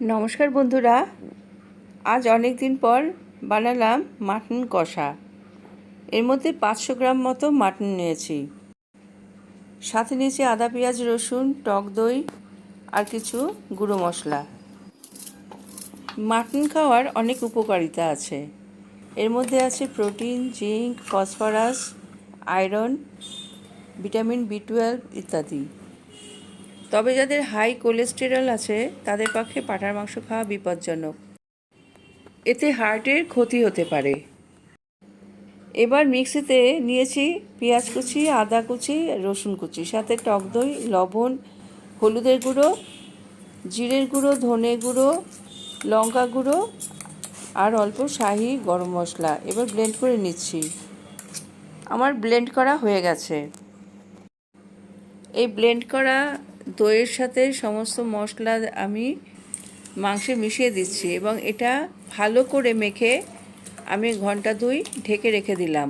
নমস্কার বন্ধুরা। আজ অনেক দিন পর বানালাম মাটন কষা। এর মধ্যে পাঁচশো গ্রাম মতো মাটন নিয়েছি। সাথে নিয়েছি আদা, পেঁয়াজ, রসুন, টক দই আর কিছু গুঁড়ো মশলা। মাটন খাওয়ার অনেক উপকারিতা আছে। এর মধ্যে আছে protein, zinc, phosphorus, iron, vitamin B twelve ইত্যাদি। তবে যাদের হাই কোলেস্টেরল আছে, তাদের পক্ষে পাঁঠার মাংস খাওয়া বিপজ্জনক। এতে হার্টের ক্ষতি হতে পারে। এবার মিক্সিতে নিয়েছি পেঁয়াজ কুচি, আদা কুচি, রসুন কুচি, সাথে টক দই, লবণ, হলুদের গুঁড়ো, জিরের গুঁড়ো, ধনে গুঁড়ো, লঙ্কা গুঁড়ো আর অল্প শাহি গরম মশলা। এবার ব্লেন্ড করে নিচ্ছি। আমার ব্লেন্ড করা হয়ে গেছে। এই ব্লেন্ড করা দইয়ের সাথে সমস্ত মশলা আমি মাংসে মিশিয়ে দিচ্ছি এবং এটা ভালো করে মেখে আমি ঘণ্টা দুই ঢেকে রেখে দিলাম।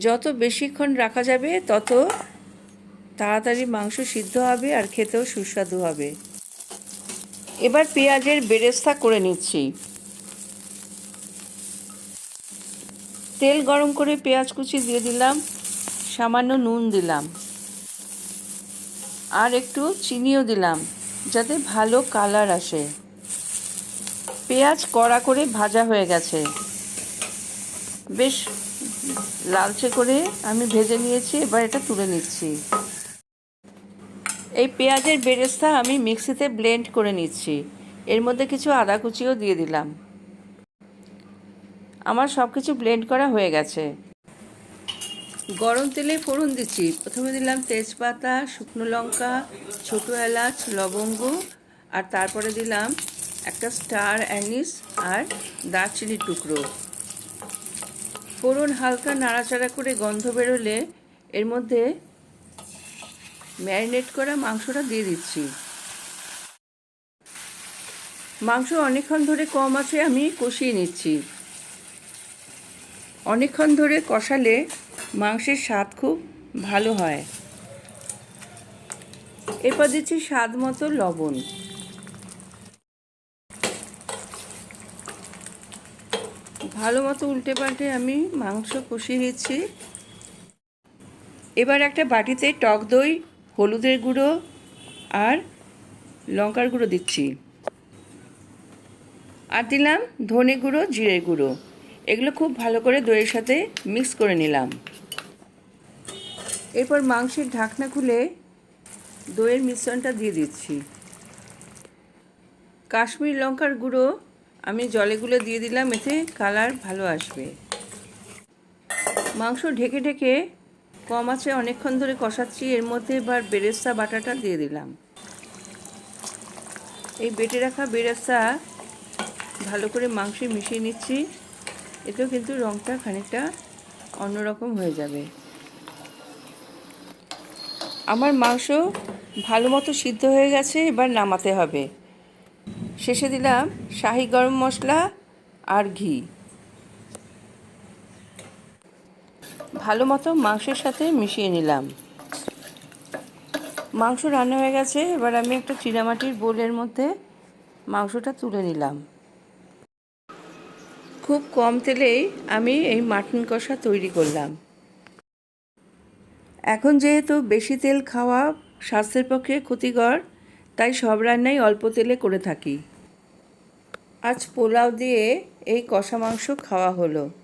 যত বেশিক্ষণ রাখা যাবে, তত তাড়াতাড়ি মাংস সিদ্ধ হবে আর খেতেও সুস্বাদু হবে। এবার পেঁয়াজের বেরেস্তা করে নিচ্ছি। তেল গরম করে পেঁয়াজ কুচি দিয়ে দিলাম, সামান্য নুন দিলাম। আর একটু চিনিও দিলাম, যাতে ভালো কালার আসে। পেঁয়াজ কড়া করে ভাজা হয়ে গেছে। বেশ লালচে করে আমি ভেজে নিয়েছি, এবার এটা তুলে নিচ্ছি। এই পেঁয়াজের বেরেস্তা আমি মিক্সিতে ব্লেন্ড করে নিচ্ছি। এর মধ্যে কিছু আদা কুচিও দিয়ে দিলাম। আমার সব কিছু ব্লেন্ড করা হয়ে গেছে। গরম তেলে ফোড়ন দিচ্ছি। প্রথমে দিলাম তেজপাতা, শুকনো লঙ্কা, ছোটো এলাচ, লবঙ্গ, আর তারপরে দিলাম একটা স্টার অ্যানিস আর দারচিনির টুকরো। ফোড়ন হালকা নাড়াচাড়া করে গন্ধ বেরোলে এর মধ্যে ম্যারিনেট করা মাংসটা দিয়ে দিচ্ছি। মাংস অনেকক্ষণ ধরে কম আছে, আমি কষিয়ে নিচ্ছি। অনেকক্ষণ ধরে কষালে মাংসের স্বাদ খুব ভালো হয়। এরপর দিচ্ছি স্বাদ মতো লবণ। ভালো মতো উল্টে পাল্টে আমি মাংস কষিয়ে নিচ্ছি। এবার একটা বাটিতে টক দই, হলুদের গুঁড়ো আর লঙ্কার গুঁড়ো দিচ্ছি। আর দিলাম ধনে গুঁড়ো জিরের গুঁড়ো। এগুলো খুব ভালো করে দইয়ের সাথে মিক্স করে নিলাম। এরপর মাংসের ঢাকনা খুলে দইয়ের মিশ্রণটা দিয়ে দিচ্ছি। কাশ্মীর লঙ্কার গুঁড়ো আমি জলে গুলো দিয়ে দিলাম, এতে কালার ভালো আসবে। মাংস ঢেকে ঢেকে কম আছে, অনেকক্ষণ ধরে কষাচ্ছি, এর মধ্যে এবার বেরেস্তা বাটাটা দিয়ে দিলাম। এই বেটে রাখা বেরেস্তা ভালো করে মাংসে মিশিয়ে নিচ্ছি, এতেও কিন্তু রঙটা খানিকটা অন্যরকম হয়ে যাবে। আমার মাংস ভালো মতো সিদ্ধ হয়ে গেছে, এবার নামাতে হবে। শেষে দিলাম শাহি গরম মশলা আর ঘি। ভালো মতো মাংসের সাথে মিশিয়ে নিলাম। মাংস রান্না হয়ে গেছে, এবার আমি একটা চিনামাটির বোলের মধ্যে মাংসটা তুলে নিলাম। খুব কম তেলেই আমি এই মাটন কষা তৈরি করলাম। এখন যেহেতু বেশি তেল খাওয়া স্বাস্থ্যের পক্ষে ক্ষতিকর, তাই সব রান্নাই অল্প তেলে করে থাকি। আজ পোলাও দিয়ে এই কষা মাংস খাওয়া হলো।